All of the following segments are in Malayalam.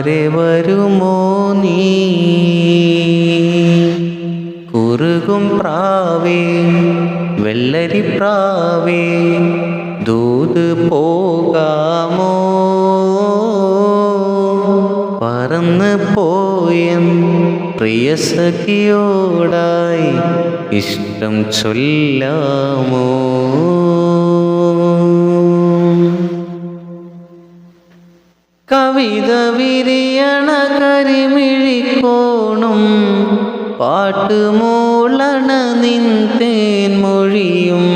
ചാരെ വരുമോ നീ? കുറുകും പ്രാവേ വെള്ളരി പ്രാവേ ദൂത് പോകാമോ? പറന്ന് പോയൻ പ്രിയ സഖിയോടായി ഇഷ്ടം ചൊല്ലാമോ? കവിത വിരിയണ കരിമിഴിക്കോണും പാട്ടുമൂളണ നിന്തേൻ മൊഴിയും.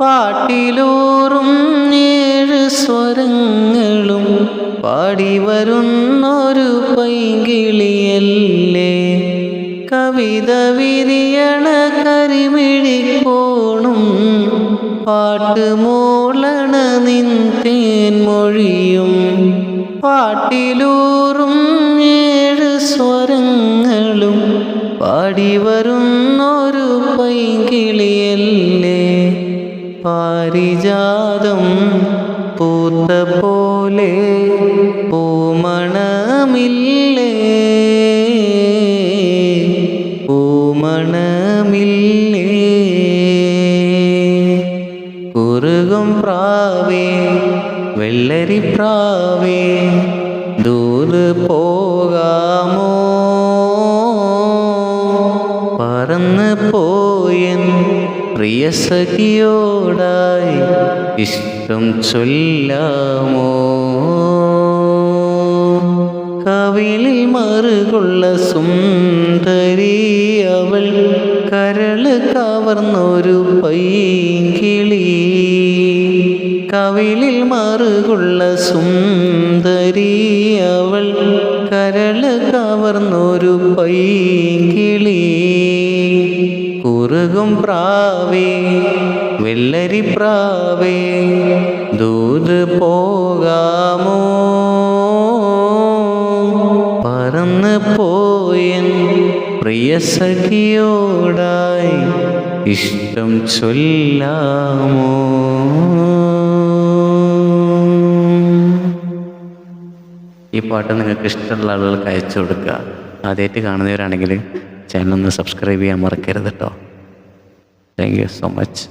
പാട്ടിലൂറും ഏഴ് സ്വരങ്ങളും. പാടി വരുന്നൊരു പൈകിളിയല്ലേ കവിത വിരിയണ കരിമിഴിക്കോണും പാട്ടുമൂളണ നിന്തേൻ മൊഴിയും. പാട്ടിലൂറും ഏഴ് സ്വരങ്ങളും പാടി വരുന്നൊരു പൈകിളിയല്ലേ പാരിജാതം പൂത്ത പോലെ പൂമണമില്ലേ. പൂമണമില്ലേ. വെള്ളരി പ്രാവേ ദൂത് പോകാമോ? പറന്ന് പോയൻ പ്രിയ സഖിയോടായി ഇഷ്ടം ചൊല്ലാമോ? കവിളിൽ മറുകൊള്ള സുന്ദരി അവൾ കരൾ കവർന്നൊരു കവിളിൽ മറുകൊള്ള സുന്ദരി അവൾ കരൾ കവർന്നൊരു പൈകിളി കുറുകും പ്രാവേ വെള്ളരി പ്രാവേ ദൂത് പോകാമോ? പറന്ന് പോയൻ പ്രിയ സഖിയോടായി ഇഷ്ടം ചൊല്ലാമോ? ഈ പാട്ട് നിങ്ങൾക്ക് ഇഷ്ടമുള്ള ആളുകൾക്ക് അയച്ചു കൊടുക്കുക. ആദ്യമായിട്ട് കാണുന്നവരാണെങ്കിൽ ചാനൽ ഒന്ന് സബ്സ്ക്രൈബ് ചെയ്യാൻ മറക്കരുത് കേട്ടോ താങ്ക് യു സോ മച്ച്